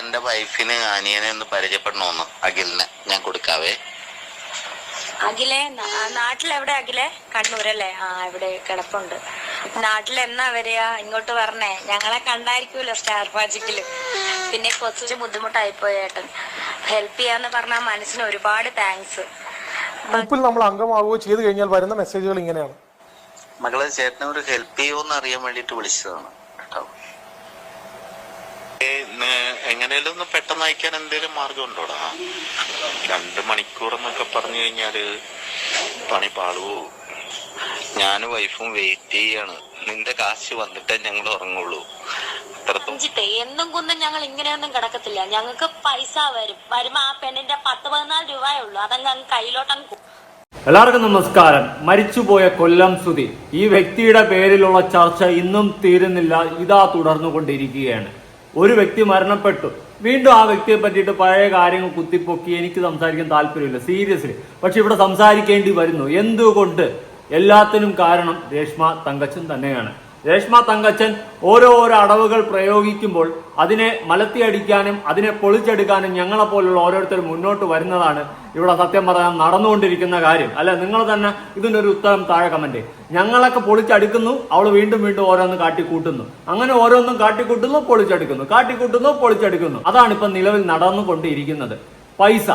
എന്റെ വൈഫിന് അനിയനെ ഒന്ന് പരിചയപ്പെടണമെന്ന് അഖിലിന് ഞാൻ കൊടുക്കാവേ. അഖിലെ നാട്ടിലെവിടെ അഖിലെ? കണ്ണൂരല്ലേ? ആ ഇവിടെ കിടപ്പുണ്ട്. നാട്ടിൽ എന്നാ വരിക? ഇങ്ങോട്ട് വരണേ. ഞങ്ങളെ കണ്ടായിരിക്കുമല്ലോ സ്റ്റാർ മാജിക്കിൽ. പിന്നെ കുറച്ച് ബുദ്ധിമുട്ടായി പോയി ഏട്ടൻ. ഹെൽപ്പ് ചെയ്യാന്ന് പറഞ്ഞാൽ മനസ്സിന് ഒരുപാട് താങ്ക്സ് ഗ്രൂപ്പിൽ നമ്മൾ അംഗമാവുകയോ ചെയ്തു കഴിഞ്ഞാൽ വരുന്ന മെസ്സേജുകൾ ഇങ്ങനെയാണ്. മകളെ ചേട്ടനെ ഒരു ഹെൽപ്പ് ചെയ്യുമോ എന്ന് അറിയാൻ വേണ്ടിട്ട് വിളിച്ചതാണ്. കേട്ടോ. എങ്ങനെയാലും ഒന്ന് പെട്ടെന്ന് അയക്കാൻ എന്തെങ്കിലും മാർഗം ഉണ്ടോടാ രണ്ട് മണിക്കൂർ എന്നൊക്കെ പറഞ്ഞു കഴിഞ്ഞാൽ പണി പാളുവോ ഞാനും വൈഫും വെയിറ്റ് ചെയ്യാണ്. നിന്റെ കാശ് വന്നിട്ടേ ഞങ്ങൾ ഉറങ്ങുള്ളൂ. അത്രത്തോളം. എന്നും കുന്നും ഞങ്ങൾ ഇങ്ങനെയൊന്നും കിടക്കത്തില്ല. ഞങ്ങൾക്ക് പൈസ വരും. വരുമ്പോ ആ പെണ്ണിന്റെ പത്ത് പതിനാല് രൂപയേ ഉള്ളൂ. അതങ്ങ് അങ്ങ് കയ്യിലോട്ടങ്ങ് പോകും. എല്ലാവർക്കും നമസ്കാരം. മരിച്ചുപോയ കൊല്ലം സുധി. ഈ വ്യക്തിയുടെ പേരിലുള്ള ചർച്ച ഇന്നും തീരുന്നില്ല. ഇതാ തുടർന്നുകൊണ്ടിരിക്കുകയാണ്. ഒരു വ്യക്തി മരണപ്പെട്ടു. വീണ്ടും ആ വ്യക്തിയെ പറ്റിയിട്ട് പഴയ കാര്യങ്ങൾ കുത്തിപ്പൊക്കി എനിക്ക് സംസാരിക്കാൻ താല്പര്യമില്ല. സീരിയസ്ലി പക്ഷെ ഇവിടെ സംസാരിക്കേണ്ടി വരുന്നു. എന്തുകൊണ്ട്? എല്ലാത്തിനും കാരണം രേഷ്മ തങ്കച്ചൻ തന്നെയാണ്. രേഷ്മ തങ്കച്ചൻ ഓരോ ഓരോ അടവുകൾ പ്രയോഗിക്കുമ്പോൾ അതിനെ മലത്തിയടിക്കാനും അതിനെ പൊളിച്ചെടുക്കാനും ഞങ്ങളെ പോലുള്ള ഓരോരുത്തർ മുന്നോട്ട് വരുന്നതാണ് ഇവിടെ സത്യം പറഞ്ഞാൽ നടന്നുകൊണ്ടിരിക്കുന്ന കാര്യം. അല്ല നിങ്ങൾ തന്നെ ഇതിനൊരു ഉത്തരം താഴെ കമന്റ് ഞങ്ങളൊക്കെ പൊളിച്ചടുക്കുന്നു അവൾ വീണ്ടും വീണ്ടും ഓരോന്ന് കാട്ടിക്കൂട്ടുന്നു. അങ്ങനെ ഓരോന്നും കാട്ടിക്കൂട്ടുന്നു പൊളിച്ചെടുക്കുന്നു. കാട്ടിക്കൂട്ടുന്നു പൊളിച്ചെടുക്കുന്നു. അതാണ് ഇപ്പൊ നിലവിൽ നടന്നുകൊണ്ടിരിക്കുന്നത്. പൈസ.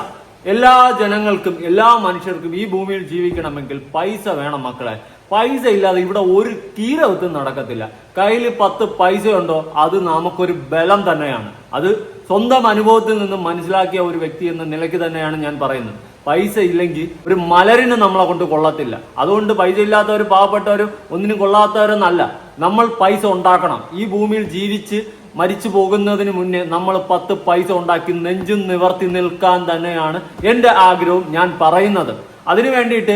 എല്ലാ ജനങ്ങൾക്കും എല്ലാ മനുഷ്യർക്കും ഈ ഭൂമിയിൽ ജീവിക്കണമെങ്കിൽ പൈസ വേണം മക്കളെ. പൈസ ഇല്ലാതെ ഇവിടെ ഒരു കീരവത്തും നടക്കത്തില്ല. കയ്യിൽ പത്ത് പൈസ ഉണ്ടോ അത് നമുക്കൊരു ബലം തന്നെയാണ്. അത് സ്വന്തം അനുഭവത്തിൽ നിന്നും മനസ്സിലാക്കിയ ഒരു വ്യക്തി എന്ന നിലയ്ക്ക് തന്നെയാണ് ഞാൻ പറയുന്നത്. പൈസ ഇല്ലെങ്കിൽ ഒരു മലരിന് നമ്മളെ കൊണ്ട് കൊള്ളത്തില്ല. അതുകൊണ്ട് പൈസ ഇല്ലാത്തവർ പാവപ്പെട്ടവരും ഒന്നിനും കൊള്ളാത്തവരെന്നല്ല. നമ്മൾ പൈസ ഉണ്ടാക്കണം. ഈ ഭൂമിയിൽ ജീവിച്ച് മരിച്ചു പോകുന്നതിന് മുന്നേ നമ്മൾ പത്ത് പൈസ ഉണ്ടാക്കി നെഞ്ചും നിവർത്തി നിൽക്കാൻ തന്നെയാണ് എന്റെ ആഗ്രഹവും ഞാൻ പറയുന്നത്. അതിനു വേണ്ടിയിട്ട്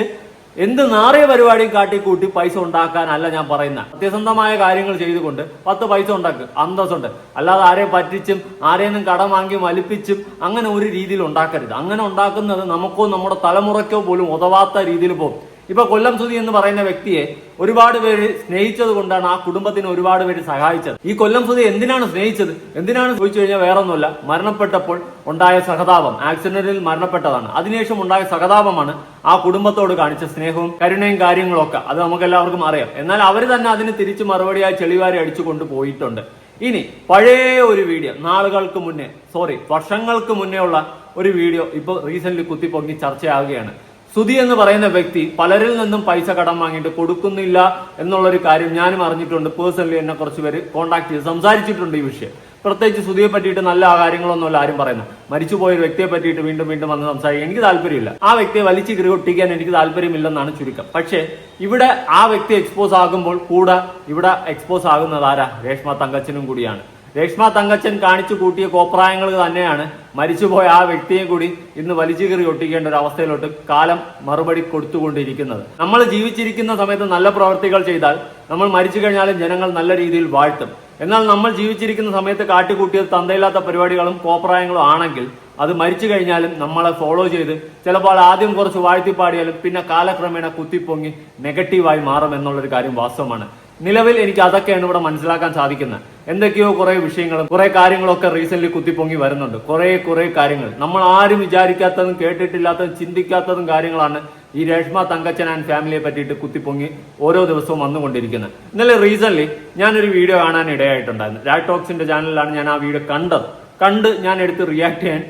എന്ത് നാറിയ പരിപാടിയും കാട്ടിക്കൂട്ടി പൈസ ഉണ്ടാക്കാനല്ല ഞാൻ പറയുന്ന സത്യസന്ധമായ കാര്യങ്ങൾ ചെയ്തുകൊണ്ട് പത്ത് പൈസ ഉണ്ടാക്കുക അന്തസ്സുണ്ട്. അല്ലാതെ ആരെയും പറ്റിച്ചും ആരെയൊന്നും കടം വാങ്ങി വലിപ്പിച്ചും അങ്ങനെ ഒരു രീതിയിൽ ഉണ്ടാക്കരുത്. അങ്ങനെ ഉണ്ടാക്കുന്നത് നമുക്കോ നമ്മുടെ തലമുറയ്ക്കോ പോലും ഉതവാത്ത രീതിയിൽ പോകും. ഇപ്പൊ കൊല്ലം സുധി എന്ന് പറയുന്ന വ്യക്തിയെ ഒരുപാട് പേര് സ്നേഹിച്ചത് കൊണ്ടാണ് ആ കുടുംബത്തിന് ഒരുപാട് പേര് സഹായിച്ചത്. ഈ കൊല്ലം സുധി എന്തിനാണ് സ്നേഹിച്ചത്? എന്തിനാണ് ചോദിച്ചു കഴിഞ്ഞാൽ വേറൊന്നുമല്ല. മരണപ്പെട്ടപ്പോൾ ഉണ്ടായ സഹതാപം. ആക്സിഡന്റിൽ മരണപ്പെട്ടതാണ്. അതിനുശേഷം ഉണ്ടായ സഹതാപമാണ് ആ കുടുംബത്തോട് കാണിച്ച സ്നേഹവും കരുണയും കാര്യങ്ങളും ഒക്കെ അത് നമുക്ക് എല്ലാവർക്കും അറിയാം. എന്നാൽ അവർ തന്നെ അതിന് തിരിച്ചു മറുപടിയായി ചെളിവാരി അടിച്ചു കൊണ്ടുപോയിട്ടുണ്ട് ഇനി പഴയ ഒരു വീഡിയോ നാളുകൾക്ക് മുന്നേ സോറി വർഷങ്ങൾക്ക് മുന്നേ ഉള്ള ഒരു വീഡിയോ ഇപ്പോൾ റീസെന്റ് കുത്തിപ്പൊങ്ങി ചർച്ചയാവുകയാണ്. സുധി എന്ന് പറയുന്ന വ്യക്തി പലരിൽ നിന്നും പൈസ കടം വാങ്ങിയിട്ട് കൊടുക്കുന്നില്ല എന്നുള്ളൊരു കാര്യം ഞാനും അറിഞ്ഞിട്ടുണ്ട്. പേഴ്സണലി എന്നെ കുറച്ച് പേര് കോൺടാക്ട് ചെയ്ത് സംസാരിച്ചിട്ടുണ്ട് ഈ വിഷയം. പ്രത്യേകിച്ച് സുധിയെ പറ്റിയിട്ട് നല്ല കാര്യങ്ങളൊന്നുമല്ല ആരും പറയുന്നത്. മരിച്ചുപോയ ഒരു വ്യക്തിയെ പറ്റിയിട്ട് വീണ്ടും വീണ്ടും വന്ന് സംസാരിക്കാൻ എനിക്ക് താല്പര്യമില്ല. ആ വ്യക്തിയെ വലിച്ചു കീറി ഒട്ടിക്കാൻ എനിക്ക് താല്പര്യമില്ലെന്നാണ് ചുരുക്കം. പക്ഷേ ഇവിടെ ആ വ്യക്തി എക്സ്പോസ് ആകുമ്പോൾ കൂടെ ഇവിടെ എക്സ്പോസ് ആകുന്നത് ആരാ? രേഷ്മ തങ്കച്ചനും കൂടിയാണ്. രേഷ്മ തങ്കച്ചൻ കാണിച്ചു കൂട്ടിയ കോപ്രായങ്ങൾ തന്നെയാണ്. മരിച്ചുപോയ ആ വ്യക്തിയെ കൂടി ഇന്ന് വലിച്ചു ഒട്ടിക്കേണ്ട ഒരു അവസ്ഥയിലോട്ട് കാലം മറുപടി കൊടുത്തുകൊണ്ടിരിക്കുന്നത്. നമ്മൾ ജീവിച്ചിരിക്കുന്ന സമയത്ത് നല്ല പ്രവർത്തികൾ ചെയ്താൽ നമ്മൾ മരിച്ചു കഴിഞ്ഞാലും ജനങ്ങൾ നല്ല രീതിയിൽ വാഴ്ത്തും. എന്നാൽ നമ്മൾ ജീവിച്ചിരിക്കുന്ന സമയത്ത് കാട്ടിക്കൂട്ടിയത് തന്തയില്ലാത്ത പരിപാടികളും കോപ്രായങ്ങളും ആണെങ്കിൽ അത് മരിച്ചു കഴിഞ്ഞാലും നമ്മളെ ഫോളോ ചെയ്ത് ചിലപ്പോൾ ആദ്യം കുറച്ച് വാഴ്ത്തിപ്പാടിയാലും പിന്നെ കാലക്രമേണ കുത്തിപ്പൊങ്ങി നെഗറ്റീവായി മാറും എന്നുള്ളൊരു കാര്യം വാസ്തവമാണ്. നിലവിൽ എനിക്ക് അതൊക്കെയാണ് ഇവിടെ മനസ്സിലാക്കാൻ സാധിക്കുന്നത്. എന്തൊക്കെയോ കുറെ വിഷയങ്ങളും കുറെ കാര്യങ്ങളൊക്കെ റീസെന്റ് കുത്തിപ്പൊങ്ങി വരുന്നുണ്ട്. കുറെ കുറെ കാര്യങ്ങൾ. നമ്മൾ ആരും വിചാരിക്കാത്തതും കേട്ടിട്ടില്ലാത്തതും ചിന്തിക്കാത്തതും കാര്യങ്ങളാണ് ഈ രേഷ്മ തങ്കച്ചൻ ആൻഡ് ഫാമിലിയെ പറ്റിയിട്ട് കുത്തിപ്പൊങ്ങി ഓരോ ദിവസവും വന്നുകൊണ്ടിരിക്കുന്നത്. ഇന്നലെ റീസെന്റ് ഞാനൊരു വീഡിയോ കാണാൻ ഇടയായിട്ടുണ്ടായിരുന്നു. രാജ് ടോക്സിന്റെ ചാനലിലാണ് ഞാൻ ആ വീഡിയോ കണ്ടത്. കണ്ട് ഞാൻ എടുത്ത് റിയാക്ട് ചെയ്യാൻ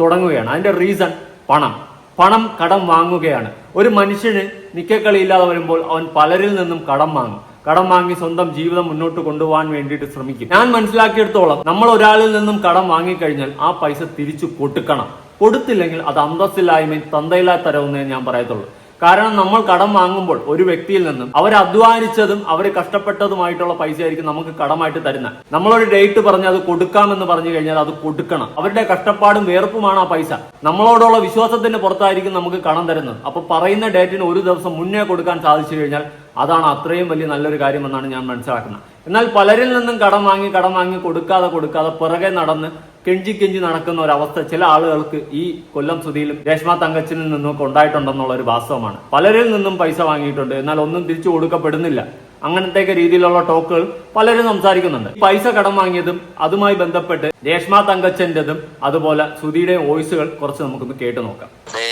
തുടങ്ങുകയാണ്. അതിന്റെ റീസൺ പണം. പണം കടം വാങ്ങുകയാണ്. ഒരു മനുഷ്യന് നിക്കക്കളിയില്ലാതെ വരുമ്പോൾ അവൻ പലരിൽ നിന്നും കടം വാങ്ങും. കടം വാങ്ങി സ്വന്തം ജീവിതം മുന്നോട്ട് കൊണ്ടുപോകാൻ വേണ്ടിയിട്ട് ശ്രമിക്കും. ഞാൻ മനസ്സിലാക്കിയെടുത്തോളം നമ്മൾ ഒരാളിൽ നിന്നും കടം വാങ്ങിക്കഴിഞ്ഞാൽ ആ പൈസ തിരിച്ചു കൊടുക്കണം. കൊടുത്തില്ലെങ്കിൽ അത് അന്തസ്സില്ലായ്മയും തന്തയില്ലാത്തരവുന്നേ ഞാൻ പറയത്തുള്ളൂ. കാരണം നമ്മൾ കടം വാങ്ങുമ്പോൾ ഒരു വ്യക്തിയിൽ നിന്നും അവർ അധ്വാനിച്ചതും അവർ കഷ്ടപ്പെട്ടതുമായിട്ടുള്ള പൈസ ആയിരിക്കും നമുക്ക് കടമായിട്ട് തരുന്നത് നമ്മളൊരു ഡേറ്റ് പറഞ്ഞ് അത് കൊടുക്കാമെന്ന് പറഞ്ഞു കഴിഞ്ഞാൽ അത് കൊടുക്കണം. അവരുടെ കഷ്ടപ്പാടും വേർപ്പുമാണ് ആ പൈസ. നമ്മളോടുള്ള വിശ്വാസത്തിന്റെ പുറത്തായിരിക്കും നമുക്ക് കടം തരുന്നത്. അപ്പൊ പറയുന്ന ഡേറ്റിന് ഒരു ദിവസം മുന്നേ കൊടുക്കാൻ സാധിച്ചു കഴിഞ്ഞാൽ അതാണ് അത്രയും വലിയ നല്ലൊരു കാര്യമെന്നാണ് ഞാൻ മനസ്സിലാക്കുന്നത്. എന്നാൽ പലരിൽ നിന്നും കടം വാങ്ങി കടം വാങ്ങി കൊടുക്കാതെ കൊടുക്കാതെ പിറകെ നടന്ന് കെഞ്ചി കെഞ്ചി നടക്കുന്ന ഒരവസ്ഥ ചില ആളുകൾക്ക് ഈ കൊല്ലം സുധിയിലും രേഷ്മ തങ്കച്ചിൽ നിന്നും ഒക്കെ ഉണ്ടായിട്ടുണ്ടെന്നുള്ള ഒരു വാസ്തവമാണ്. പലരിൽ നിന്നും പൈസ വാങ്ങിയിട്ടുണ്ട്. എന്നാൽ ഒന്നും തിരിച്ചു കൊടുക്കപ്പെടുന്നില്ല. അങ്ങനത്തെ രീതിയിലുള്ള ടോക്കുകൾ പലരും സംസാരിക്കുന്നുണ്ട്. പൈസ കടം വാങ്ങിയതും അതുമായി ബന്ധപ്പെട്ട് രേഷ്മ തങ്കച്ചന്റെതും അതുപോലെ സുധിയുടെയും വോയിസുകൾ കുറച്ച് നമുക്കൊന്ന് കേട്ടു നോക്കാം.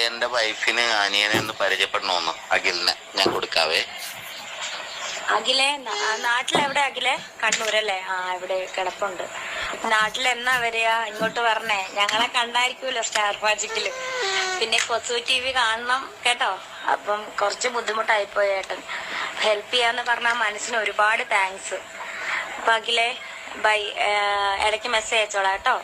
എന്റെ വൈഫിന് അനിയനെ ഒന്ന് പരിചയപ്പെടണമെന്ന് അഖിലിനെ ഞാൻ കൊടുക്കാവേ. അഖിലെ നാട്ടിലെവിടെ അഖിലെ? കണ്ണൂരല്ലേ ആ ഇവിടെ കിടപ്പുണ്ട്. നാട്ടിൽ എന്നാ വരിക? ഇങ്ങോട്ട് വരണേ. ഞങ്ങളെ കണ്ടായിരിക്കുമല്ലോ സ്റ്റാർ മാജിക്കിൽ. പിന്നെ കൊച്ചു ടി വി കാണണം കേട്ടോ? അപ്പം കുറച്ച് ബുദ്ധിമുട്ടായിപ്പോയി ഏട്ടൻ. ഹെൽപ്പ് ചെയ്യാന്ന് പറഞ്ഞാൽ മനസ്സിന് ഒരുപാട് താങ്ക്സ് അപ്പൊ അഖിലെ ബൈ ഇടയ്ക്ക് മെസ്സേജ് അയച്ചോളാം കേട്ടോ.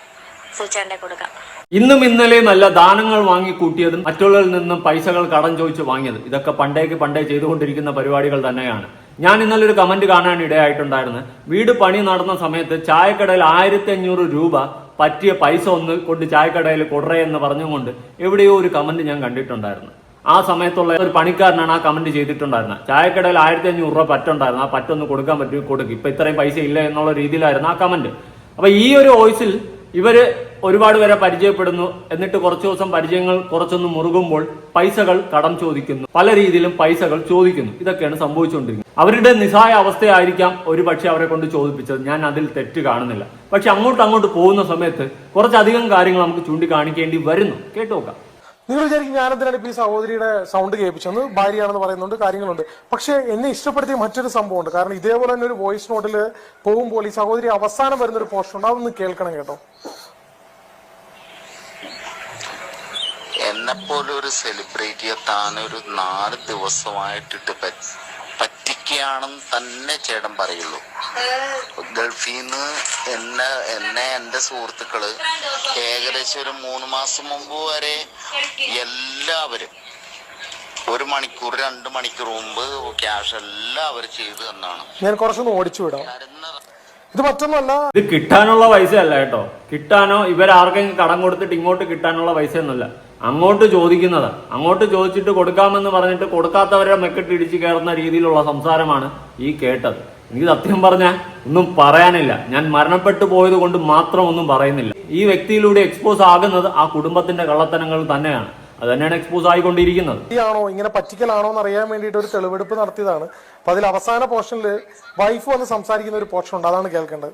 സൂചേണ്ട കൊടുക്കാം. ഇന്നും ഇന്നലെ നല്ല ദാനങ്ങൾ വാങ്ങി വാങ്ങിക്കൂട്ടിയതും മറ്റുള്ളവരിൽ നിന്നും പൈസകൾ കടം ചോദിച്ച് വാങ്ങിയത്. ഇതൊക്കെ പണ്ടേക്ക് പണ്ടേ ചെയ്തുകൊണ്ടിരിക്കുന്ന പരിപാടികൾ തന്നെയാണ്. ഞാൻ ഇന്നലെ ഒരു കമന്റ് കാണാൻ ഇടയായിട്ടുണ്ടായിരുന്നു. വീട് പണി നടന്ന സമയത്ത് ചായക്കടയിൽ ആയിരത്തി അഞ്ഞൂറ് രൂപ പറ്റിയ പൈസ ഒന്ന് കൊണ്ട് ചായക്കടയിൽ കൊടുറേ എന്ന് പറഞ്ഞുകൊണ്ട് എവിടെയോ ഒരു കമന്റ് ഞാൻ കണ്ടിട്ടുണ്ടായിരുന്നു. ആ സമയത്തുള്ള ഒരു പണിക്കാരനാണ് ആ കമന്റ് ചെയ്തിട്ടുണ്ടായിരുന്നത്. ചായക്കടയിൽ ആയിരത്തി അഞ്ഞൂറ് രൂപ പറ്റുണ്ടായിരുന്നു. ആ പറ്റൊന്ന് കൊടുക്കാൻ പറ്റും കൊടുക്കും. ഇപ്പൊ ഇത്രയും പൈസ ഇല്ല എന്നുള്ള രീതിയിലായിരുന്നു ആ കമന്റ് അപ്പൊ ഈ ഒരു വോയിസിൽ ഇവർ ഒരുപാട് പേരെ പരിചയപ്പെടുന്നു. എന്നിട്ട് കുറച്ചു ദിവസം പരിചയങ്ങൾ കുറച്ചൊന്ന് മുറുകുമ്പോൾ പൈസകൾ കടം ചോദിക്കുന്നു. പല രീതിയിലും പൈസകൾ ചോദിക്കുന്നു. ഇതൊക്കെയാണ് സംഭവിച്ചുകൊണ്ടിരിക്കുന്നത്. അവരുടെ നിസ്സായ അവസ്ഥയായിരിക്കാം ഒരു പക്ഷെ അവരെ കൊണ്ട് ചോദിപ്പിച്ചത്. ഞാൻ അതിൽ തെറ്റ് കാണുന്നില്ല. പക്ഷെ അങ്ങോട്ട് അങ്ങോട്ട് പോകുന്ന സമയത്ത് കുറച്ചധികം കാര്യങ്ങൾ നമുക്ക് ചൂണ്ടിക്കാണിക്കേണ്ടി വരുന്നു. കേട്ടു നോക്കാം നിങ്ങൾ വിചാരിക്കും ഞാനെന്തിനാണ് ഇപ്പൊ ഈ സഹോദരിയുടെ സൗണ്ട് കേൾപ്പിച്ചെന്ന് ഭാര്യയാണെന്ന് പറയുന്നുണ്ട് കാര്യങ്ങളുണ്ട്. പക്ഷെ എന്നെ ഇഷ്ടപ്പെടുത്തിയ മറ്റൊരു സംഭവമുണ്ട്. കാരണം ഇതേപോലെ തന്നെ ഒരു വോയിസ് നോട്ടിൽ പോകുമ്പോൾ ഈ സഹോദരി അവസാനം വരുന്ന ഒരു പോസ്റ്റ് ഉണ്ട്. അതൊന്ന് കേൾക്കണം കേട്ടോ. എന്നെപ്പോലെ ഒരു സെലിബ്രിറ്റിയെ താനൊരു നാല് ദിവസമായിട്ടിട്ട് പറ്റിക്കുകയാണെന്ന് തന്നെ ചേട്ടൻ പറയുള്ളൂ. ഗൾഫിൽ നിന്ന് എന്നെ എന്നെ എന്റെ സുഹൃത്തുക്കൾ ഏകദേശം ഒരു മൂന്ന് മാസം മുമ്പ് വരെ എല്ലാവരും ഒരു മണിക്കൂർ രണ്ട് മണിക്കൂർ മുമ്പ് ക്യാഷ് എല്ലാവരും ചെയ്തു തന്നാണ്. ഞാൻ കുറച്ചൊന്ന് ഓടിച്ചു വിടാം. ഇത് മറ്റൊന്നല്ല ഇത് കിട്ടാനുള്ള പൈസ അല്ല കേട്ടോ. കിട്ടാനോ ഇവരാർക്കെങ്കിലും കടം കൊടുത്തിട്ട് ഇങ്ങോട്ട് കിട്ടാനുള്ള പൈസ ഒന്നുമല്ല അങ്ങോട്ട് ചോദിക്കുന്നത്. അങ്ങോട്ട് ചോദിച്ചിട്ട് കൊടുക്കാമെന്ന് പറഞ്ഞിട്ട് കൊടുക്കാത്തവരെ മെക്കിട്ട് ഇടിച്ചു കയറുന്ന രീതിയിലുള്ള സംസാരമാണ് ഈ കേട്ടത്. എനിക്ക് സത്യം പറഞ്ഞാൽ ഒന്നും പറയാനില്ല. ഞാൻ മരണപ്പെട്ടു പോയത് കൊണ്ട് മാത്രം ഒന്നും പറയുന്നില്ല. ഈ വ്യക്തിയിലൂടെ എക്സ്പോസ് ആകുന്നത് ആ കുടുംബത്തിന്റെ കള്ളത്തനങ്ങൾ തന്നെയാണ്. അത് തന്നെയാണ് എക്സ്പോസ് ആയിക്കൊണ്ടിരിക്കുന്നത്. ആണോ ഇങ്ങനെ പറ്റിക്കലാണോ എന്ന് അറിയാൻ വേണ്ടിയിട്ട് ഒരു തെളിവെടുപ്പ് നടത്തിയതാണ്. അപ്പൊ അതിൽ അവസാന പോർഷനിൽ വൈഫ് വന്ന് സംസാരിക്കുന്ന ഒരു പോർഷൻ ഉണ്ട് അതാണ് കേൾക്കേണ്ടത്.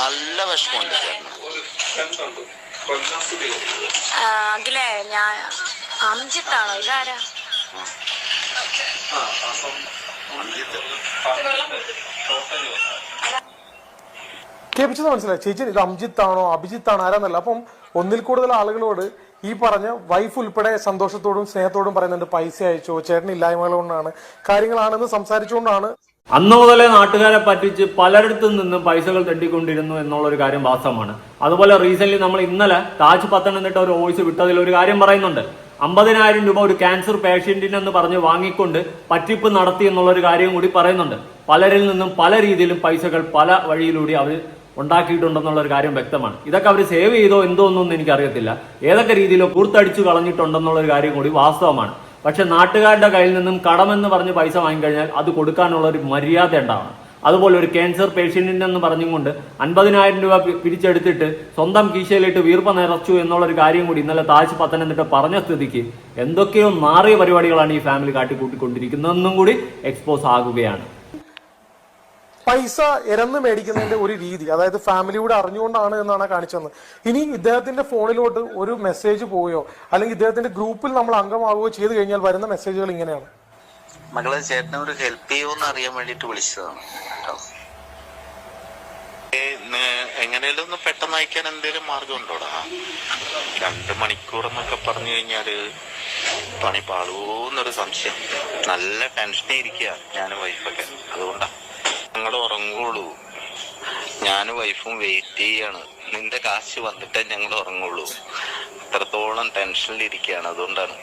നല്ല വിഷമമുണ്ട് അഖിലെ ഞാൻ അംജിത്താണോ? ഇതാരാ? കേൾപ്പിച്ചത് മനസ്സിലായി. ചേച്ചി ഇത് അംജിത്താണോ അഭിജിത്താണോ അഭിജിത്ത് ആണോ ആരാന്നല്ല. അപ്പം ഒന്നിൽ കൂടുതൽ ആളുകളോട് ഈ പറഞ്ഞ വൈഫ് ഉൾപ്പെടെ സന്തോഷത്തോടും സ്നേഹത്തോടും പറയുന്നുണ്ട്. പൈസ അയച്ചോ. ചേട്ടൻ ഇല്ലായ്മകൾ കൊണ്ടാണ്. കാര്യങ്ങളാണെന്ന് സംസാരിച്ചുകൊണ്ടാണ്. അന്ന് മുതലേ നാട്ടുകാരെ പറ്റിച്ച് പലരിടത്തു നിന്നും പൈസകൾ തെട്ടിക്കൊണ്ടിരുന്നു എന്നുള്ള ഒരു കാര്യം വാസ്തവമാണ്. അതുപോലെ റീസെന്റ് നമ്മൾ ഇന്നലെ താജ് പത്തനംതിട്ട ഒരു വോയിസ് വിട്ടതിൽ ഒരു കാര്യം പറയുന്നുണ്ട്. അമ്പതിനായിരം രൂപ ഒരു ക്യാൻസർ പേഷ്യന്റിനെന്ന് പറഞ്ഞ് വാങ്ങിക്കൊണ്ട് പറ്റിപ്പ് നടത്തി എന്നുള്ള ഒരു കാര്യം കൂടി പറയുന്നുണ്ട്. പലരിൽ നിന്നും പല രീതിയിലും പൈസകൾ പല വഴിയിലൂടെ അവർ ഉണ്ടാക്കിയിട്ടുണ്ടെന്നുള്ള ഒരു കാര്യം വ്യക്തമാണ്. ഇതൊക്കെ അവർ സേവ് ചെയ്തോ എന്തോ ഒന്നും എനിക്കറിയത്തില്ല. ഏതൊക്കെ രീതിയിലോ കൂർത്തടിച്ചു കളഞ്ഞിട്ടുണ്ടെന്നുള്ള ഒരു കാര്യം കൂടി വാസ്തവമാണ്. പക്ഷെ നാട്ടുകാരുടെ കയ്യിൽ നിന്നും കടമെന്ന് പറഞ്ഞ് പൈസ വാങ്ങിക്കഴിഞ്ഞാൽ അത് കൊടുക്കാനുള്ള ഒരു മര്യാദ ഉണ്ടാവണം. അതുപോലെ ഒരു ക്യാൻസർ പേഷ്യന്റിനെന്ന് പറഞ്ഞുകൊണ്ട് അൻപതിനായിരം രൂപ പിരിച്ചെടുത്തിട്ട് സ്വന്തം കീശയിലിട്ട് വീർപ്പ നിറച്ചു എന്നുള്ള ഒരു കാര്യം കൂടി ഇന്നലെ താഴ്ച പത്തനംതിട്ട പറഞ്ഞ സ്ഥിതിക്ക് എന്തൊക്കെയോ മാറിയ പരിപാടികളാണ് ഈ ഫാമിലി കാട്ടിക്കൂട്ടിക്കൊണ്ടിരിക്കുന്നതെന്നും കൂടി എക്സ്പോസ് ആകുകയാണ്. പൈസ ഇരന്ന് മേടിക്കുന്നതിന്റെ ഒരു രീതി അതായത് ഫാമിലിയുടെ അറിഞ്ഞുകൊണ്ടാണ് എന്നാണ് കാണിച്ചത്. ഇനി ഇദ്ദേഹത്തിന്റെ ഫോണിലോട്ട് ഒരു മെസ്സേജ് പോവുകയോ അല്ലെങ്കിൽ ഇദ്ദേഹത്തിന്റെ ഗ്രൂപ്പിൽ നമ്മൾ അംഗമാവുകയോ ചെയ്തു കഴിഞ്ഞാൽ വരുന്ന മെസ്സേജുകൾ ഇങ്ങനെയാണ്. മകളെ ചേട്ടനെ ഒരു ഹെൽപ്പ് ചെയ്യുമെന്ന് അറിയാൻ വേണ്ടിട്ട് വിളിച്ചതാണ് എങ്ങനെയാലും ഒന്ന് പെട്ടെന്ന് അയക്കാൻ എന്തെങ്കിലും മാർഗം ഉണ്ടോടാ രണ്ട് മണിക്കൂർ എന്നൊക്കെ പറഞ്ഞു കഴിഞ്ഞാൽ പണി പാടുവോന്നൊരു സംശയം. നല്ല ടെൻഷനേ ഇരിക്കുക ഞാനും വൈഫൊക്കെ അതുകൊണ്ടാ. ഞങ്ങൾ ഉറങ്ങുള്ളൂ. ഞാനും വൈഫും വെയിറ്റ് ചെയ്യാണ്. നിന്റെ കാശ് വന്നിട്ടേ ഞങ്ങൾ ഉറങ്ങുള്ളൂ. അത്രത്തോളം ടെൻഷനിലിരിക്കുകയാണ് അതുകൊണ്ടാണ്.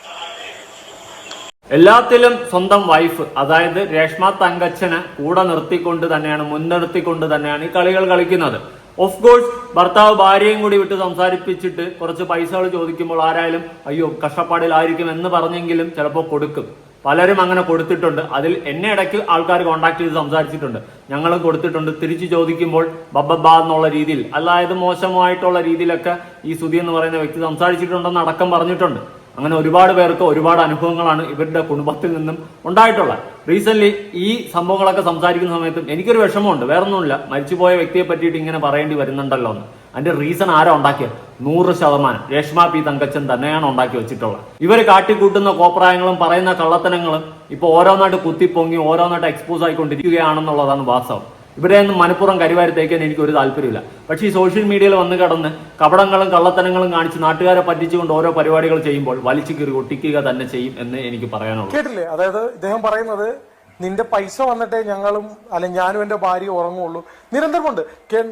എല്ലാത്തിലും സ്വന്തം വൈഫ് അതായത് രേഷ്മ തങ്കച്ചനെ കൂടെ നിർത്തിക്കൊണ്ട് തന്നെയാണ് മുൻനിർത്തിക്കൊണ്ട് തന്നെയാണ് ഈ കളികൾ കളിക്കുന്നത്. ഓഫ് കോഴ്സ് ഭർത്താവ് ഭാര്യയും കൂടി വിട്ട് സംസാരിപ്പിച്ചിട്ട് കുറച്ച് പൈസകൾ ചോദിക്കുമ്പോൾ ആരായാലും അയ്യോ കഷ്ടപ്പാടിലായിരിക്കും എന്ന് പറഞ്ഞെങ്കിലും ചിലപ്പോൾ കൊടുക്കും. പലരും അങ്ങനെ കൊടുത്തിട്ടുണ്ട്. അതിൽ എന്നെ ഇടയ്ക്ക് ആൾക്കാർ കോണ്ടാക്ട് ചെയ്ത് സംസാരിച്ചിട്ടുണ്ട്. ഞങ്ങളും കൊടുത്തിട്ടുണ്ട്. തിരിച്ചു ചോദിക്കുമ്പോൾ ബബ്ബബ എന്നുള്ള രീതിയിൽ അതായത് മോശമായിട്ടുള്ള രീതിയിലൊക്കെ ഈ സുധി എന്ന് പറയുന്ന വ്യക്തി സംസാരിച്ചിട്ടുണ്ടെന്ന് അടക്കം പറഞ്ഞിട്ടുണ്ട്. അങ്ങനെ ഒരുപാട് പേർക്ക് ഒരുപാട് അനുഭവങ്ങളാണ് ഇവരുടെ കുടുംബത്തിൽ നിന്നും ഉണ്ടായിട്ടുള്ളത്. റീസെന്റ് ഈ സംഭവങ്ങളൊക്കെ സംസാരിക്കുന്ന സമയത്തും എനിക്കൊരു വിഷമമുണ്ട്. വേറൊന്നുമില്ല. മരിച്ചുപോയ വ്യക്തിയെ പറ്റിയിട്ട് ഇങ്ങനെ പറയേണ്ടി വരുന്നുണ്ടല്ലോ എന്ന്. അതിന്റെ റീസൺ ആരാ ഉണ്ടാക്കിയത് നൂറ് ശതമാനം. രേഷ്മ പി തങ്കച്ചൻ തന്നെയാണ് ഉണ്ടാക്കി വെച്ചിട്ടുള്ളത്. ഇവർ കാട്ടിക്കൂട്ടുന്ന കോപ്രായങ്ങളും പറയുന്ന കള്ളത്തനങ്ങളും ഇപ്പൊ ഓരോന്നായിട്ട് കുത്തിപ്പൊങ്ങി ഓരോന്നായിട്ട് എക്സ്പോസ് ആയിക്കൊണ്ടിരിക്കുകയാണെന്നുള്ളതാണ് വാസ്തവം. ഇവരെയൊന്നും മനഃപൂർവം കരിവാരി തേക്കാൻ എനിക്ക് ഒരു താല്പര്യമില്ല പക്ഷേ ഈ സോഷ്യൽ മീഡിയയിൽ വന്ന് കടന്ന് കപടങ്ങളും കള്ളത്തനങ്ങളും കാണിച്ച് നാട്ടുകാരെ പറ്റിച്ചുകൊണ്ട് ഓരോ പരിപാടികൾ ചെയ്യുമ്പോൾ വലിച്ചു കീറി ഒട്ടിക്കുക തന്നെ ചെയ്യും എന്ന് എനിക്ക് പറയാനുള്ളൂ. കേട്ടില്ലേ? അതായത് ഇദ്ദേഹം പറയുന്നത് നിന്റെ പൈസ വന്നിട്ടേ ഞങ്ങളും അല്ലെ ഞാനും എന്റെ ഭാര്യ ഉറങ്ങുള്ളൂ. നിരന്തരമുണ്ട്.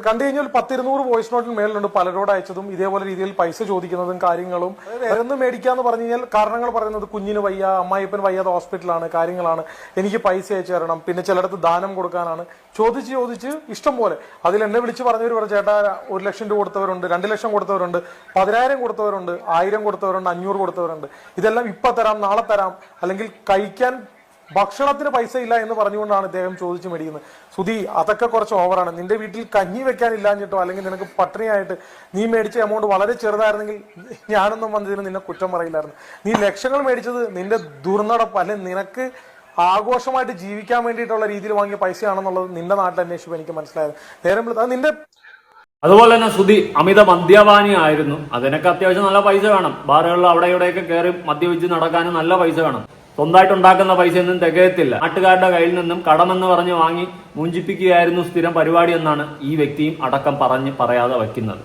കണ്ടു കഴിഞ്ഞാൽ പത്തിരുന്നൂറ് വോയിസ് നോട്ടിന് മേളിലുണ്ട്. പലരോട് അയച്ചതും ഇതേപോലെ രീതിയിൽ പൈസ ചോദിക്കുന്നതും കാര്യങ്ങളും. വേറൊന്ന് മേടിക്കാന്ന് പറഞ്ഞു കഴിഞ്ഞാൽ കാരണങ്ങൾ പറയുന്നത് കുഞ്ഞിന് വയ്യ അമ്മായിപ്പൻ വയ്യാതെ ഹോസ്പിറ്റലാണ് കാര്യങ്ങളാണ്. എനിക്ക് പൈസ അയച്ചു തരണം. പിന്നെ ചിലയിടത്ത് ദാനം കൊടുക്കാനാണ്. ചോദിച്ച് ചോദിച്ച് ഇഷ്ടം പോലെ. അതിൽ എന്നെ വിളിച്ച് പറഞ്ഞവർ പറഞ്ഞു ചേട്ടാ ഒരു ലക്ഷം രൂപ കൊടുത്തവരുണ്ട് രണ്ട് ലക്ഷം കൊടുത്തവരുണ്ട് പതിനായിരം കൊടുത്തവരുണ്ട് ആയിരം കൊടുത്തവരുണ്ട് അഞ്ഞൂറ് കൊടുത്തവരുണ്ട്. ഇതെല്ലാം ഇപ്പൊ തരാം നാളെ തരാം. അല്ലെങ്കിൽ കഴിക്കാൻ ഭക്ഷണത്തിന് പൈസ ഇല്ല എന്ന് പറഞ്ഞുകൊണ്ടാണ് ഇദ്ദേഹം ചോദിച്ചു മേടിക്കുന്നത്. സുധി അതൊക്കെ കുറച്ച് ഓവറാണ്. നിന്റെ വീട്ടിൽ കഞ്ഞി വെക്കാൻ എന്നിട്ടോ അല്ലെങ്കിൽ നിനക്ക് പട്ടിണിയായിട്ട് നീ മേടിച്ച എമൗണ്ട് വളരെ ചെറുതായിരുന്നെങ്കിൽ ഞാനൊന്നും വന്നതിന് നിന്നെ കുറ്റം പറയില്ലായിരുന്നു. നീ ലക്ഷങ്ങൾ മേടിച്ചത് നിന്റെ ദുർനടപ്പ് അല്ലെങ്കിൽ നിനക്ക് ആഘോഷമായിട്ട് ജീവിക്കാൻ വേണ്ടിയിട്ടുള്ള രീതിയിൽ വാങ്ങിയ പൈസയാണെന്നുള്ളത് നിന്റെ നാട്ടിൽ അന്വേഷിച്ചപ്പോൾ എനിക്ക് മനസ്സിലായത്. നേരം അത് നിന്റെ അതുപോലെ തന്നെ സുധി അമിത മദ്യപാനി ആയിരുന്നു. അതിനൊക്കെ അത്യാവശ്യം നല്ല പൈസ വേണം. ബാറുകളിൽ അവിടെ ഇവിടെയൊക്കെ കയറി മദ്യപിച്ച് നടക്കാനും നല്ല പൈസ വേണം. സ്വന്തമായിട്ട് ഉണ്ടാക്കുന്ന പൈസ ഒന്നും തികയത്തില്ല. നാട്ടുകാരുടെ കയ്യിൽ നിന്നും കടമെന്ന് പറഞ്ഞ് വാങ്ങി മുഞ്ചിപ്പിക്കുകയായിരുന്നു സ്ഥിരം പരിപാടി എന്നാണ് ഈ വ്യക്തിയും അടക്കം പറഞ്ഞ് പറയാതെ വയ്ക്കുന്നത്.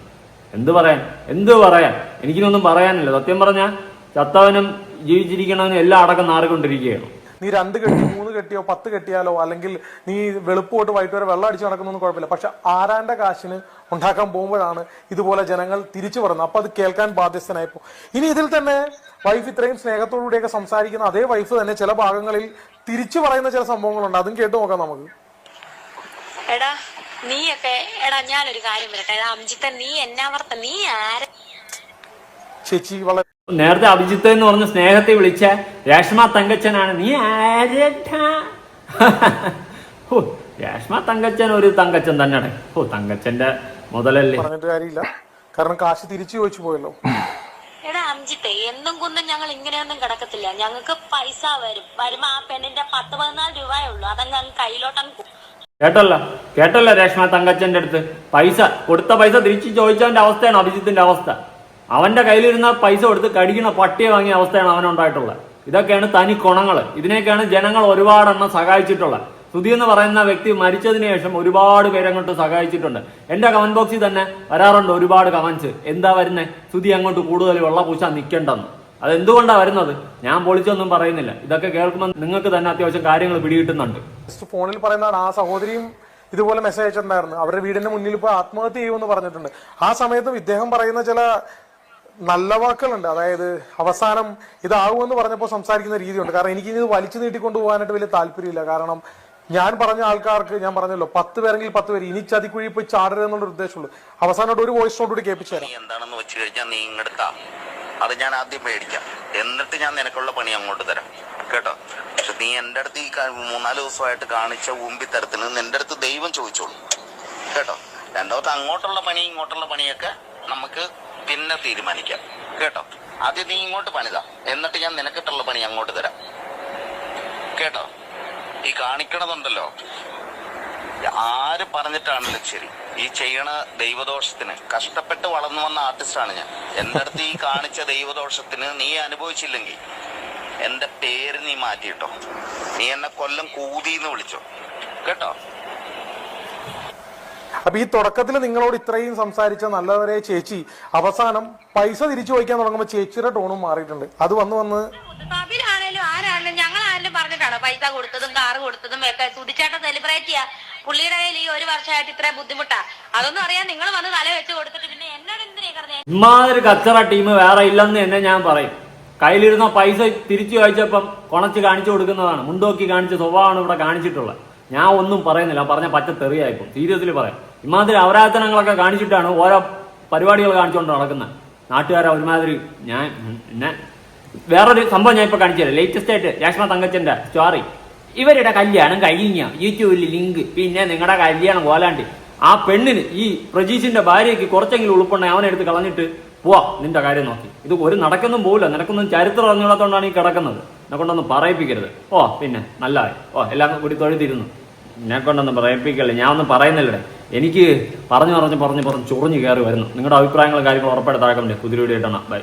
എന്ത് പറയാൻ? എന്ത് പറയാൻ? എനിക്കിനൊന്നും പറയാനില്ല. സത്യം പറഞ്ഞാൽ ചത്തവനും ജീവിച്ചിരിക്കണവനും എല്ലാം അടക്കം നാറിക്കൊണ്ടിരിക്കുകയാണ്. നീ രണ്ട് കെട്ടി മൂന്ന് കെട്ടിയോ പത്ത് കെട്ടിയാലോ അല്ലെങ്കിൽ നീ വെളുപ്പ് തൊട്ട് വൈകിട്ട് വരെ വെള്ളം അടിച്ചു നടക്കുന്നൊന്നും കുഴപ്പമില്ല. പക്ഷെ ആരാന്റെ കാശിന് ഉണ്ടാക്കാൻ പോകുമ്പോഴാണ് ഇതുപോലെ ജനങ്ങൾ തിരിച്ചു പറയുന്നത് അപ്പൊ അത് കേൾക്കാൻ ബാധ്യസ്ഥനായപ്പോ ഇനി ഇതിൽ തന്നെ വൈഫ് ഇത്രയും സ്നേഹത്തോടുകൂടിയൊക്കെ സംസാരിക്കുന്ന അതേ വൈഫ് തന്നെ ചില ഭാഗങ്ങളിൽ തിരിച്ചു പറയുന്ന ചില സംഭവങ്ങളുണ്ട്. അതും കേട്ടു നോക്കാം നമുക്ക്. എടാ നീയൊക്കെ എടാ ഞാനൊരു കാര്യം വരട്ടെ അംജിത്ത നീ എന്നാവർത്ത നീ ആര ചേച്ചി വളരെ നേരത്തെ അഭിജിത്ത് എന്ന് പറഞ്ഞ സ്നേഹത്തെ വിളിച്ച രേഷ്മ തങ്കച്ചനാണ്. നീ ആരടാ? ഹോ, രേഷ്മ തങ്കച്ചൻ ഒരു തങ്കച്ചൻ തന്നെയാണ്. ഓ തങ്കച്ചന്റെ മുതലല്ലേ? പറഞ്ഞിട്ട് കാര്യമില്ല. കാരണം കാശ് തിരിച്ചു ചോദിച്ചു പോയല്ലോ. എടാ അഞ്ചിത്തെ എന്നും കുന്നും ഞങ്ങൾ ഇങ്ങനെയൊന്നും കിടക്കത്തില്ല. ഞങ്ങൾക്ക് പൈസ വരും. വരുമ്പോ ആ പെണ്ണിന്റെ പത്ത് പതിനാല് രൂപയേ ഉള്ളൂ. അതങ്ങ് അങ്ങ് കയ്യിലോട്ടങ്ങ് കേട്ടല്ലോ? കേട്ടല്ലോ രേഷ്മ തങ്കച്ചന്റെ അടുത്ത്? പൈസ കൊടുത്ത പൈസ തിരിച്ചു ചോദിച്ചവന്റെ അവസ്ഥയാണ് അഭിജിത്തിന്റെ അവസ്ഥ? അവന്റെ കയ്യിലിരുന്ന പൈസ കൊടുത്ത് കടിക്കുന്ന പട്ടിയെ വാങ്ങിയ അവസ്ഥയാണ് അവനുണ്ടായിട്ടുള്ളത്. ഇതൊക്കെയാണ് തനി കുണങ്ങൾ ഇതിനെയൊക്കെയാണ് ജനങ്ങൾ ഒരുപാടെണ്ണം സഹായിച്ചിട്ടുള്ളത്. സുധി എന്ന് പറയുന്ന വ്യക്തി മരിച്ചതിന് ശേഷം ഒരുപാട് പേര് അങ്ങോട്ട് സഹായിച്ചിട്ടുണ്ട്. എന്റെ കമന്റ് ബോക്സിൽ തന്നെ വരാറുണ്ട് ഒരുപാട് കമന്റ്സ് എന്താ വരുന്നേ? സുധി അങ്ങോട്ട് കൂടുതൽ വെള്ള പൂശാൻ നിൽക്കണ്ടെന്ന് അത് എന്തുകൊണ്ടാണ് വരുന്നത്? ഞാൻ പൊളിച്ചൊന്നും പറയുന്നില്ല. ഇതൊക്കെ കേൾക്കുമ്പോൾ നിങ്ങൾക്ക് തന്നെ അത്യാവശ്യം കാര്യങ്ങൾ പിടികിട്ടുന്നുണ്ട്. ഫോണിൽ പറയുന്നതാണ് ആ സഹോദരിയും ഇതുപോലെ മെസ്സേജ് അയച്ചിട്ടുണ്ടായിരുന്നു. അവരുടെ വീടിന്റെ മുന്നിൽ ഇപ്പോൾ ആത്മഹത്യ ചെയ്യുമെന്ന് പറഞ്ഞിട്ടുണ്ട്. ആ സമയത്തും ഇദ്ദേഹം പറയുന്ന ചില നല്ല വാക്കുകളുണ്ട്. അതായത് അവസാനം ഇതാകുമെന്ന് പറഞ്ഞപ്പോൾ സംസാരിക്കുന്ന രീതിയുണ്ട്. കാരണം എനിക്ക് ഇത് വലിച്ചു നീട്ടിക്കൊണ്ട് പോകാനായിട്ട് വലിയ താല്പര്യമില്ല. കാരണം ഞാൻ പറഞ്ഞ ആൾക്കാർക്ക് ഞാൻ പറഞ്ഞല്ലോ പത്ത് പേരെങ്കിൽ പത്ത് പേര് ഇനി ചതിക്കുഴി പോയി ചാടരുത് എന്നുള്ള ഉദ്ദേശമുള്ളൂ. അവസാനമായിട്ട് ഒരു വോയിസ് നോട്ട് കൂടി കേൾപ്പിച്ചു തരാം. എന്താണെന്ന് വെച്ച് കഴിഞ്ഞാൽ നീ ഇങ്ങെടുത്താ. അത് ഞാൻ ആദ്യം മേടിക്കാം. എന്നിട്ട് ഞാൻ നിനക്കുള്ള പണി അങ്ങോട്ട് തരാം. കേട്ടോ? പക്ഷെ നീ എന്റെ അടുത്ത് ഈ മൂന്നാൽ ദിവസമായിട്ട് കാണിച്ച ഉമ്പിത്തരത്തിന് നിന്റെ അടുത്ത് ദൈവം ചോദിച്ചോളൂ. കേട്ടോ? രണ്ടാമത്തെ അങ്ങോട്ടുള്ള പണി ഇങ്ങോട്ടുള്ള പണിയൊക്കെ നമുക്ക് പിന്നെ തീരുമാനിക്കാം. കേട്ടോ? ആദ്യം നീ ഇങ്ങോട്ട് പണിതാ. എന്നിട്ട് ഞാൻ നിനക്കിട്ടുള്ള പണി അങ്ങോട്ട് തരാം. കേട്ടോ? ഈ കാണിക്കണതുണ്ടല്ലോ. ആര് പറഞ്ഞിട്ടാണല്ലോ ശരി. ഈ ചെയ്യണ ദൈവദോഷത്തിന് കഷ്ടപ്പെട്ട് വളർന്നു വന്ന ആർട്ടിസ്റ്റാണ് ഞാൻ. എന്റെ അടുത്ത് ഈ കാണിച്ച ദൈവദോഷത്തിന് നീ അനുഭവിച്ചില്ലെങ്കിൽ എന്റെ പേര് നീ മാറ്റിയിട്ടോ. നീ എന്നെ കൊല്ലം കൂതിന്ന് വിളിച്ചോ. കേട്ടോ? അപ്പൊ ഈ തുടക്കത്തിൽ നിങ്ങളോട് ഇത്രയും സംസാരിച്ച നല്ലവരെ ചേച്ചി അവസാനം പൈസ തിരിച്ചു ചോദിക്കാൻ തുടങ്ങുമ്പോൾ ചേച്ചിയുടെ ടോണും മാറിയിട്ടുണ്ട്. അത് വന്ന് വന്ന് സബിലാണേലും ആരാണേലും ഞങ്ങൾ ആരെങ്കിലും പറഞ്ഞിട്ടാണോ പൈസ കൊടുത്തതും കാറ് കൊടുത്തതും ഒക്കെ സുധിച്ചേട്ടൻ സെലിബ്രേറ്റ് ചെയ്യാ? പുള്ളിയുടെ കയ്യിൽ ഈ ഒരു വർഷമായിട്ട് ഇത്ര ബുദ്ധിമുട്ടാ? അതൊന്നും അറിയാൻ നിങ്ങൾ വന്ന് തല വെച്ച് കൊടുത്തിട്ട് പിന്നെ എന്നോട് എന്തിനാ ഇമാതിരി കച്ചറ ടീം വേറെ ഇല്ലെന്ന് തന്നെ ഞാൻ പറയും. കയ്യിലിരുന്ന പൈസ തിരിച്ചു ചോദിച്ചപ്പം കൊണച്ച് കാണിച്ചു കൊടുക്കുന്നതാണ്. മുണ്ടോക്കി കാണിച്ച സ്വഭാവമാണ് ഇവിടെ കാണിച്ചിട്ടുള്ളത്. ഞാൻ ഒന്നും പറയുന്നില്ല. പറഞ്ഞ പച്ച തെറിയായിപ്പോ സീരിയസ്ലി പറയാം. ഇമാതിരി അവരാധനങ്ങളൊക്കെ കാണിച്ചിട്ടാണ് ഓരോ പരിപാടികൾ കാണിച്ചുകൊണ്ട് നടക്കുന്നത്. നാട്ടുകാരെ ഒരുമാതിരി ഞാൻ പിന്നെ വേറൊരു സംഭവം ഞാൻ ഇപ്പൊ കാണിച്ചുതരാം. ലേറ്റസ്റ്റ് ആയിട്ട് രാഷ്മ തങ്കച്ചന്റെ സ്റ്റോറി ഇവരുടെ കല്യാണം കഴിഞ്ഞ യൂട്യൂബിൽ ലിങ്ക് പിന്നെ നിങ്ങളുടെ കല്യാണം കോലാണ്ട്. ആ പെണ്ണിന് ഈ പ്രജീഷിന്റെ ഭാര്യയ്ക്ക് കുറച്ചെങ്കിലും ഉൾപ്പെടെ അവനെ എടുത്ത് കളഞ്ഞിട്ട് പോവാ. നിന്റെ കാര്യം നോക്കി. ഇത് ഒരു നടക്കൊന്നും പോവില്ല. നിനക്കൊന്നും ചരിത്രം അറിഞ്ഞുകൂടാത്തോണ്ടാണ് ഈ കിടക്കുന്നത്. എന്നെ കൊണ്ടൊന്നും പറയിപ്പിക്കരുത്. ഓ പിന്നെ നല്ലതായി. ഓ എല്ലാം കൂടി തൊഴുതിരുന്നു. എന്നെ കൊണ്ടൊന്നും പറയിപ്പിക്കല്ലേ? ഞാൻ ഒന്നും പറയുന്നില്ലേ എനിക്ക് പറഞ്ഞു പറഞ്ഞ് പറഞ്ഞ് പറഞ്ഞ് ചൊറിഞ്ഞ് കയറി വരുന്നു. നിങ്ങളുടെ അഭിപ്രായങ്ങളും കാര്യങ്ങളും ഉറപ്പായിട്ട് താഴെ കമന്റ് പുതിയ വീഡിയോ ബൈ